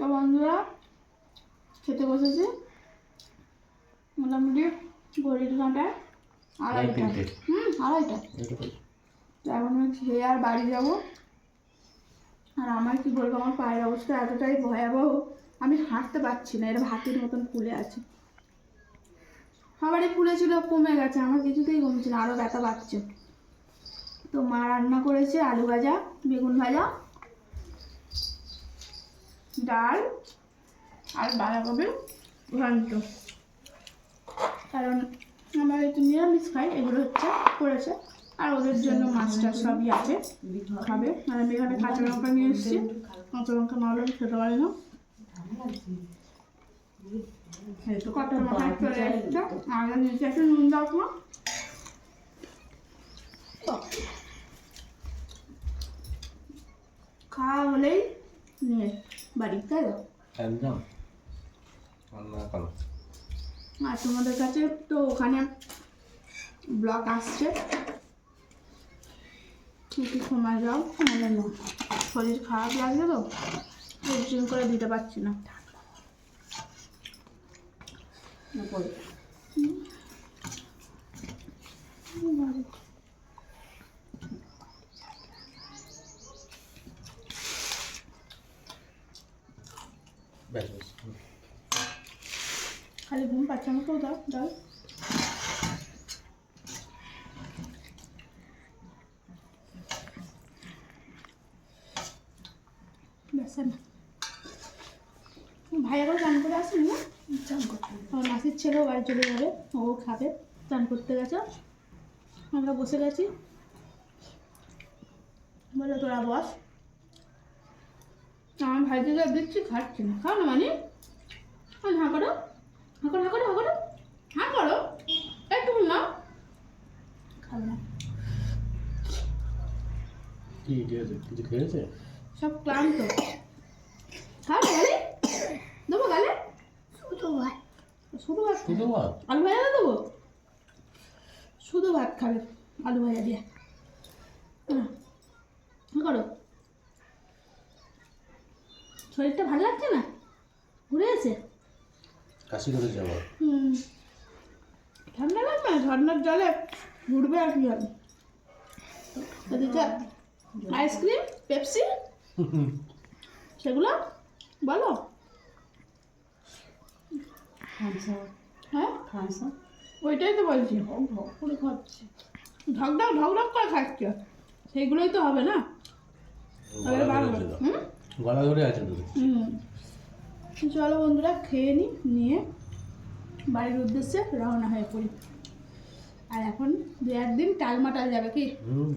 তো বন্ধুরা খেতে বসেছি। মোটামুটি ঘড়ির কাঁটায় আড়াইটা। হুম আড়াইটা। তো এখন আমি খেয়ে আর বাড়ি যাব। আর আমার কি বলব আমার পায়ের অবস্থা এতটাই ভয়াবহ আমি হাঁটতে পারছি না এটা হাতির মতন ফুলে আছে। সবারই ফুলেছিল কমে গেছে আমার কিছুতেই কমছে না আরও ব্যথা পাচ্ছে। তো মা রান্না করেছে আলু ভাজা বেগুন ভাজা ডাল আর বাঁধাকপি ঘন্ট কারণ আমরা একটু নিরামিষ খাই, এগুলো হচ্ছে করেছে। আর ওদের জন্য মাছটা সবই আছে, খাবে। আর আমি এখানে কাঁচা লঙ্কা নিয়ে এসেছি। কাঁচা লঙ্কা হলে আমি খেতে পারি না। একটু নুন খাওয়া হলেই নিয়ে বাড়ি তাই তো? একদম। আর তোমাদের কাছে তো ওখানে ব্লগ আসছে। একটু সময় যাও মানে না। শরীর খারাপ লাগছে তো এডিটিং করে দিতে পারছি না। ব্যাস ব্যাস। খালি ঘুম পাচ্ছে আমাকেও দাও দাও। ব্যাস না। ভাই এখন চান করে আসেনি না? চান করতে আমার মাসির ছেলেও বাড়ি চলে যাবে ও খাবে চান করতে গেছে। আমরা বসে গেছি। বলে তোরা বস। আমার ভাইকে যা দিচ্ছি খাচ্ছি না। খাও না মানে। হ্যাঁ করো হ্যাঁ করো হ্যাঁ করো হ্যাঁ করো হ্যাঁ করো। একটু না খাবে না। কি দিয়েছে কিছু খেয়েছে? সব ক্লান্ত। গালে দেবো গালে? শুধু ভাত। শুধু ভাত শুধু ভাত? আলু ভাজা দেবো? শুধু ভাত খাবে আলু ভাজা দিয়ে। হ্যাঁ। হ্যাঁ করো। শরীরটা ভালো লাগছে না? ঘুরে আছে কাশি করেছে আবার হুম। ঠান্ডা লাগবে? না ঝর্নার জলে ঘুরবে আর কি হবে? এদিকে আইসক্রিম পেপসি? সেগুলো? বলো। হ্যাঁ? ওইটাই তো বলছি। ঢক ঢক করে খাচ্ছে। ঢক ঢক ঢক ঢক করে খাচ্ছে। সেইগুলোই তো হবে না। হুম? গলা ধরে আছে তো চলো বন্ধুরা খেয়ে নিই নিয়ে বাড়ির উদ্দেশ্যে রওনা হয়ে পড়ি। আর এখন দু একদিন টালমাটাল যাবে কি? হুম।